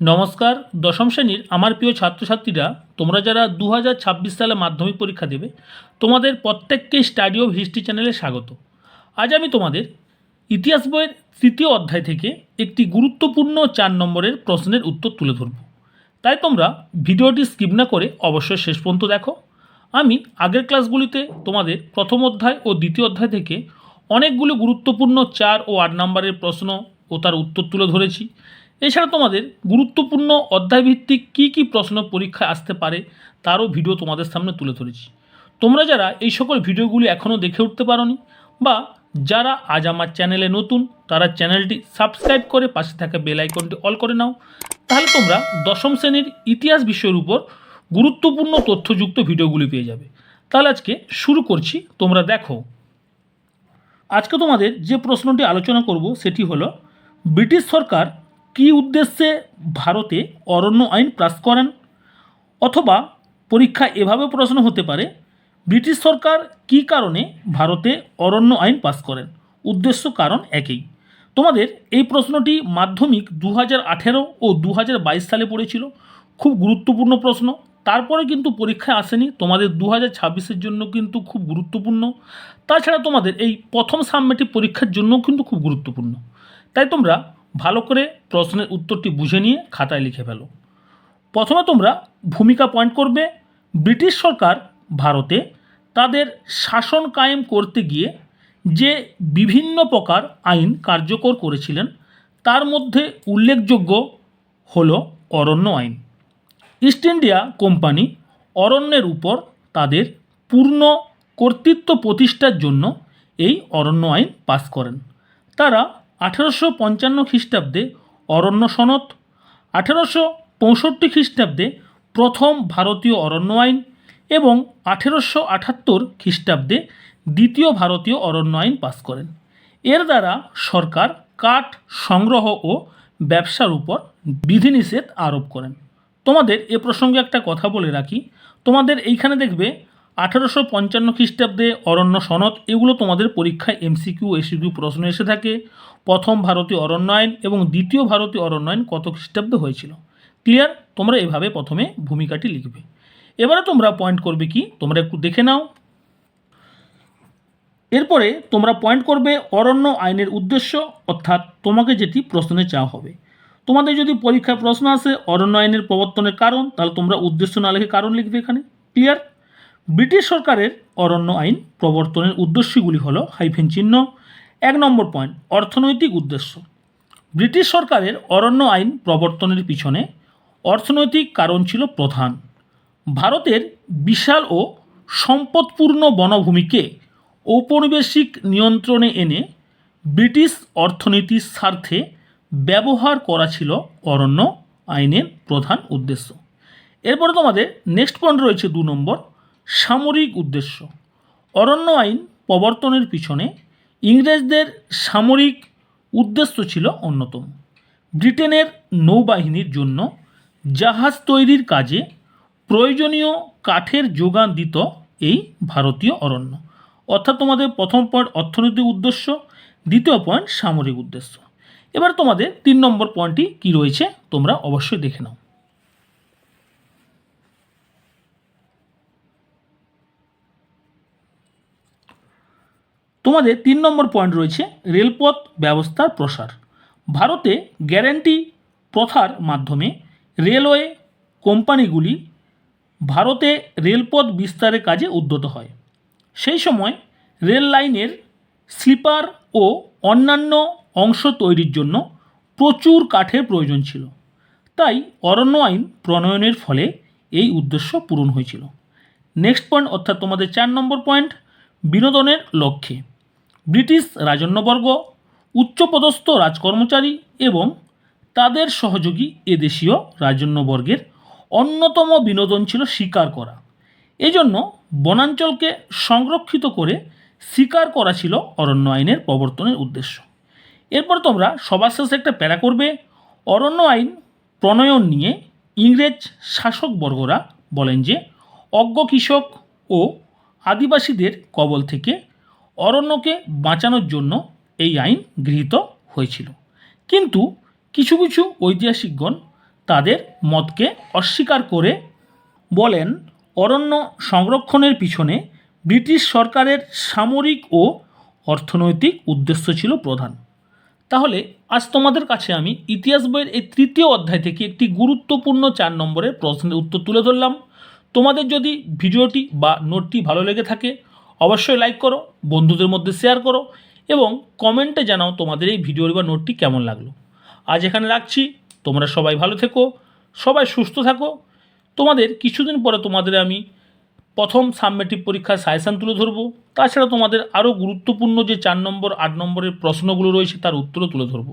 নমস্কার, দশম শ্রেণির আমার প্রিয় ছাত্রছাত্রীরা, তোমরা যারা দু হাজার ছাব্বিশ সালে মাধ্যমিক পরীক্ষা দেবে, তোমাদের প্রত্যেককে স্টাডি অফ হিস্ট্রি চ্যানেলে স্বাগত। আজ আমি তোমাদের ইতিহাস বইয়ের তৃতীয় অধ্যায় থেকে একটি গুরুত্বপূর্ণ চার নম্বরের প্রশ্নের উত্তর তুলে ধরব। তাই তোমরা ভিডিওটি স্কিপ না করে অবশ্যই শেষ পর্যন্ত দেখো। আমি আগের ক্লাসগুলিতে তোমাদের প্রথম অধ্যায় ও দ্বিতীয় অধ্যায় থেকে অনেকগুলো গুরুত্বপূর্ণ চার ও আট নম্বরের প্রশ্ন ও তার উত্তর তুলে ধরেছি। এছাড়া তোমাদের গুরুত্বপূর্ণ অধ্যায়ভিত্তিক কী কী প্রশ্ন পরীক্ষায় আসতে পারে তারও ভিডিও তোমাদের সামনে তুলে ধরেছি। তোমরা যারা এই সকল ভিডিওগুলি এখনও দেখে উঠতে পারোনি বা যারা আজ আমার চ্যানেলে নতুন, তারা চ্যানেলটি সাবস্ক্রাইব করে পাশে থাকা বেল আইকনটি অল করে নাও। তাহলে তোমরা দশম শ্রেণির ইতিহাস বিষয়ের উপর গুরুত্বপূর্ণ তথ্যযুক্ত ভিডিওগুলি পেয়ে যাবে। তাহলে আজকে শুরু করছি, তোমরা দেখো। আজকে তোমাদের যে প্রশ্নটি আলোচনা করব সেটি হলো, ব্রিটিশ সরকার কী উদ্দেশ্যে ভারতে অরণ্য আইন পাস করেন? অথবা পরীক্ষা এভাবে প্রশ্ন হতে পারে, ব্রিটিশ সরকার কী কারণে ভারতে অরণ্য আইন পাস করেন? উদ্দেশ্য কারণ একই। তোমাদের এই প্রশ্নটি মাধ্যমিক দু আঠেরো ও দু হাজার বাইশ সালে পড়েছিল। খুব গুরুত্বপূর্ণ প্রশ্ন। তারপরে কিন্তু পরীক্ষায় আসেনি। তোমাদের দু হাজার ছাব্বিশের জন্য কিন্তু খুব গুরুত্বপূর্ণ। তাছাড়া তোমাদের এই প্রথম সাবমেটিভ পরীক্ষার জন্যও কিন্তু খুব গুরুত্বপূর্ণ। তাই তোমরা ভালো করে প্রশ্নের উত্তরটি বুঝে নিয়ে খাতায় লিখে ফেলো। প্রথমে তোমরা ভূমিকা পয়েন্ট করবে। ব্রিটিশ সরকার ভারতে তাদের শাসন কায়েম করতে গিয়ে যে বিভিন্ন প্রকার আইন কার্যকর করেছিলেন, তার মধ্যে উল্লেখযোগ্য হল অরণ্য আইন। ইস্ট ইন্ডিয়া কোম্পানি অরণ্যের উপর তাদের পূর্ণ কর্তৃত্ব প্রতিষ্ঠার জন্য এই অরণ্য আইন পাস করেন। তারা আঠেরোশো পঞ্চান্ন খ্রিস্টাব্দে অরণ্য সনদ, আঠেরোশো পঁয়ষট্টি খ্রিস্টাব্দে প্রথম ভারতীয় অরণ্য আইন এবং আঠেরোশো আটাত্তর খ্রিস্টাব্দে দ্বিতীয় ভারতীয় অরণ্য আইন পাস করেন। এর দ্বারা সরকার কাঠ সংগ্রহ ও ব্যবসার উপর বিধিনিষেধ আরোপ করেন। তোমাদের এ প্রসঙ্গে একটা কথা বলে রাখি। তোমাদের এইখানে দেখবে আঠারোশো পঞ্চান্ন খ্রিস্টাব্দে অরণ্য সনদ, এগুলো তোমাদের পরীক্ষায় এমসিকিউ এসিকিউ প্রশ্ন এসে থাকে। প্রথম ভারতীয় অরণ্য আইন এবং দ্বিতীয় ভারতীয় অরণ্য আইন কত খ্রিস্টাব্দে হয়েছিল? ক্লিয়ার তোমরা এভাবে প্রথমে ভূমিকাটি লিখবে। এবারে তোমরা পয়েন্ট করবে কি? তোমরা একটু দেখে নাও। এরপরে তোমরা পয়েন্ট করবে অরণ্য আইনের উদ্দেশ্য, অর্থাৎ তোমাকে যেটি প্রশ্নে চাওয়া হবে। তোমাদের যদি পরীক্ষায় প্রশ্ন আসে অরণ্য আইনের প্রবর্তনের কারণ, তাহলে তোমরা উদ্দেশ্য না লিখে কারণ লিখবে এখানে। ক্লিয়ার ব্রিটিশ সরকারের অরণ্য আইন প্রবর্তনের উদ্দেশ্যগুলি হলো হাইফেন চিহ্ন, এক নম্বর পয়েন্ট, অর্থনৈতিক উদ্দেশ্য। ব্রিটিশ সরকারের অরণ্য আইন প্রবর্তনের পিছনে অর্থনৈতিক কারণ ছিল প্রধান। ভারতের বিশাল ও সম্পদপূর্ণ বনভূমিকে ঔপনিবেশিক নিয়ন্ত্রণে এনে ব্রিটিশ অর্থনীতির স্বার্থে ব্যবহার করা ছিল অরণ্য আইনের প্রধান উদ্দেশ্য। এরপরে তোমাদের নেক্সট পয়েন্ট রয়েছে দু নম্বর সামরিক উদ্দেশ্য। অরণ্য আইন প্রবর্তনের পিছনে ইংরেজদের সামরিক উদ্দেশ্য ছিল অন্যতম। ব্রিটেনের নৌবাহিনীর জন্য জাহাজ তৈরির কাজে প্রয়োজনীয় কাঠের যোগান দিত এই ভারতীয় অরণ্য। অর্থাৎ তোমাদের প্রথম পয়েন্ট অর্থনৈতিক উদ্দেশ্য, দ্বিতীয় পয়েন্ট সামরিক উদ্দেশ্য। এবার তোমাদের তিন নম্বর পয়েন্টটি কী রয়েছে তোমরা অবশ্যই দেখে নাও। তোমাদের তিন নম্বর পয়েন্ট রয়েছে রেলপথ ব্যবস্থার প্রসার। ভারতে গ্যারান্টি প্রথার মাধ্যমে রেলওয়ে কোম্পানিগুলি ভারতে রেলপথ বিস্তারের কাজে উদ্যত হয়। সেই সময় রেল লাইনের স্লিপার ও অন্যান্য অংশ তৈরির জন্য প্রচুর কাঠের প্রয়োজন ছিল। তাই অরণ্য আইন প্রণয়নের ফলে এই উদ্দেশ্য পূরণ হয়েছিল। নেক্সট পয়েন্ট অর্থাৎ তোমাদের চার নম্বর পয়েন্ট বিনোদনের লক্ষ্যে। ব্রিটিশ রাজন্যবর্গ, উচ্চপদস্থ রাজকর্মচারী এবং তাদের সহযোগী এদেশীয় রাজন্যবর্গের অন্যতম বিনোদন ছিল শিকার করা। এজন্য বনাঞ্চলকে সংরক্ষিত করে শিকার করা ছিল অরণ্য আইনের প্রবর্তনের উদ্দেশ্য। এরপর তোমরা সবার শেষে একটা প্যারা করবে। অরণ্য আইন প্রণয়ন নিয়ে ইংরেজ শাসকবর্গরা বলেন যে অজ্ঞ কৃষক ও আদিবাসীদের কবল থেকে অরণ্যকে বাঁচানোর জন্য এই আইন গৃহীত হয়েছিল। কিন্তু কিছু কিছু ঐতিহাসিকগণ তাদের মতকে অস্বীকার করে বলেন, অরণ্য সংরক্ষণের পিছনে ব্রিটিশ সরকারের সামরিক ও অর্থনৈতিক উদ্দেশ্য ছিল প্রধান। তাহলে আজ তোমাদের কাছে আমি ইতিহাস বইয়ের এই তৃতীয় অধ্যায় থেকে একটি গুরুত্বপূর্ণ চার নম্বরের প্রশ্নের উত্তর তুলে ধরলাম। তোমাদের যদি ভিডিওটি বা নোটটি ভালো লেগে থাকে অবশ্যই লাইক করো, বন্ধুদের মধ্যে শেয়ার করো এবং কমেন্টে জানাও তোমাদের এই ভিডিওর বা নোটটি কেমন লাগল। আজ এখানে রাখছি, তোমরা সবাই ভালো থেকো, সবাই সুস্থ থাকো। তোমাদের কিছুদিন পরে তোমাদের আমি প্রথম সাবমেটিভ পরীক্ষার সাজেশান তুলে ধরবো। তাছাড়া তোমাদের আরও গুরুত্বপূর্ণ যে চার নম্বর, আট নম্বরের প্রশ্নগুলো রয়েছে তার উত্তরও তুলে ধরবো।